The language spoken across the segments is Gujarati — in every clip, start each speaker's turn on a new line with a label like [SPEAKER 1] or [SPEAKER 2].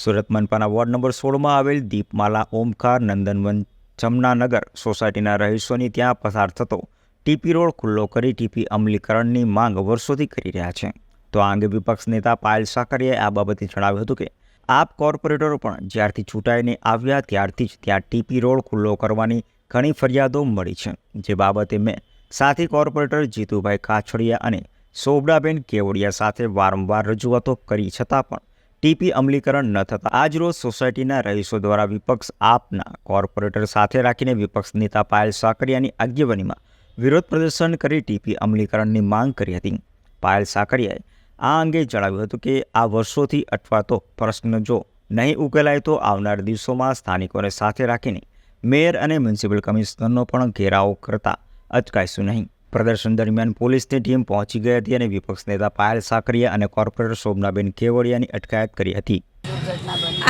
[SPEAKER 1] સુરત મનપાના વોર્ડ નંબર સોળમાં આવેલ દીપમાલા ઓમકાર નંદનવન જમનાનગર સોસાયટીના રહીશોની ત્યાં પસાર થતો ટીપી રોડ ખુલ્લો કરી ટીપી અમલીકરણની માંગ વર્ષોથી કરી રહ્યા છે. તો આ અંગે વિપક્ષ નેતા પાયલ સાકરિયાએ આ બાબતે જણાવ્યું હતું કે, આપ કોર્પોરેટરો પણ જ્યારથી ચૂંટાઈને આવ્યા ત્યારથી જ ત્યાં ટીપી રોડ ખુલ્લો કરવાની ઘણી ફરિયાદો મળી છે. જે બાબતે મેં સાથી કોર્પોરેટર જીતુભાઈ કાછડિયા અને સોબડાબેન કેવડિયા સાથે વારંવાર રજૂઆતો કરી છતાં પણ ટીપી અમલીકરણ ન થતાં આજરોજ સોસાયટીના રહીશો દ્વારા વિપક્ષ આપના કોર્પોરેટર સાથે રાખીને વિપક્ષ નેતા પાયલ સાકરિયાની આગેવાનીમાં વિરોધ પ્રદર્શન કરી ટીપી અમલીકરણની માંગ કરી હતી. પાયલ સાકરિયાએ આ અંગે જણાવ્યું હતું કે આ વર્ષોથી અટવાતો પ્રશ્ન જો નહીં ઉકેલાય તો આવનાર દિવસોમાં સ્થાનિકોને સાથે રાખીને મેયર અને મ્યુનિસિપલ કમિશનરનો પણ ઘેરાવ કરતા અચકાઈશું નહીં. પ્રદર્શન દરમિયાન પોલીસની ટીમ પહોંચી ગઈ હતી અને વિપક્ષ નેતા પાયલ સાકરિયા અને કોર્પોરેટર શોભનાબેન કેવડિયાની અટકાયત કરી હતી.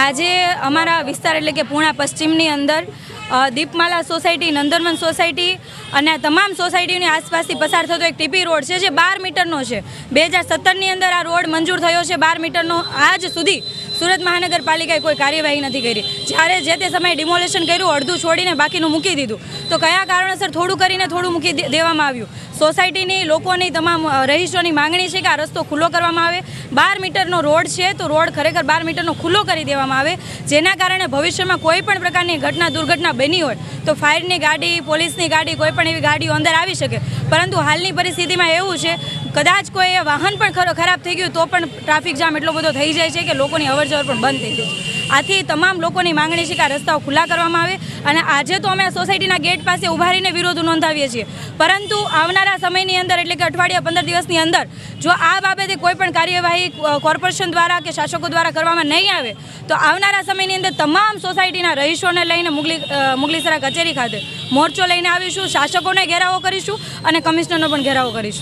[SPEAKER 2] આજે અમારા વિસ્તાર એટલે કે પૂણા પશ્ચિમની અંદર દીપમાલા સોસાયટી, નંદનવન સોસાયટી અને તમામ સોસાયટીની આસપાસથી પસાર થતો એક ટીપી રોડ છે જે બાર મીટરનો છે. બે હજાર સત્તરની અંદર આ રોડ મંજૂર થયો છે બાર મીટરનો. આજ સુધી સુરત મહાનગરપાલિકાએ કોઈ કાર્યવાહી નથી કરી. જ્યારે જે તે સમયે ડિમોલેશન કર્યું, અડધું છોડીને બાકીનું મૂકી દીધું. તો કયા કારણોસર થોડું કરીને થોડું મૂકી દેવામાં આવ્યું? સોસાયટીની લોકોની તમામ રહીશોની માંગણી છે કે આ રસ્તો ખુલ્લો કરવામાં આવે. બાર મીટરનો રોડ છે, તો રોડ ખરેખર બાર મીટરનો ખુલ્લો કરી દેવામાં આવે. જેના કારણે ભવિષ્યમાં કોઈ પણ પ્રકારની ઘટના, દુર્ઘટના બની હોય, તો ફાયરની ગાડી, પોલીસની ગાડી, કોઈ પણ એવી ગાડીઓ અંદર આવી શકે. પરંતુ હાલની પરિસ્થિતિમાં એવું છે કદાચ કોઈ વાહન પણ ખરો ખરાબ થઈ ગયું તો પણ ટ્રાફિક જામ એટલો બધો થઈ જાય છે કે લોકોની અવરજવર પણ બંધ થઈ ગયું છે. આથી તમામ લોકોની માંગણી છે કે આ રસ્તાઓ ખુલ્લા કરવામાં આવે અને આજે તો અમે સોસાયટીના ગેટ પાસે ઊભા રહીને વિરોધ નોંધાવીએ છીએ. પરંતુ આવનારા સમયની અંદર એટલે કે અઠવાડિયા પંદર દિવસની અંદર જો આ બાબતે કોઈ પણ કાર્યવાહી કોર્પોરેશન દ્વારા કે શાસકો દ્વારા કરવામાં નહીં આવે તો આવનારા સમયની અંદર તમામ સોસાયટીના રહીશોને લઈને મુગલી મુગલીસરા કચેરી ખાતે મોરચો લઈને આવીશું, શાસકોને ઘેરાવો કરીશું અને કમિશનરનો પણ ઘેરાવો કરીશું.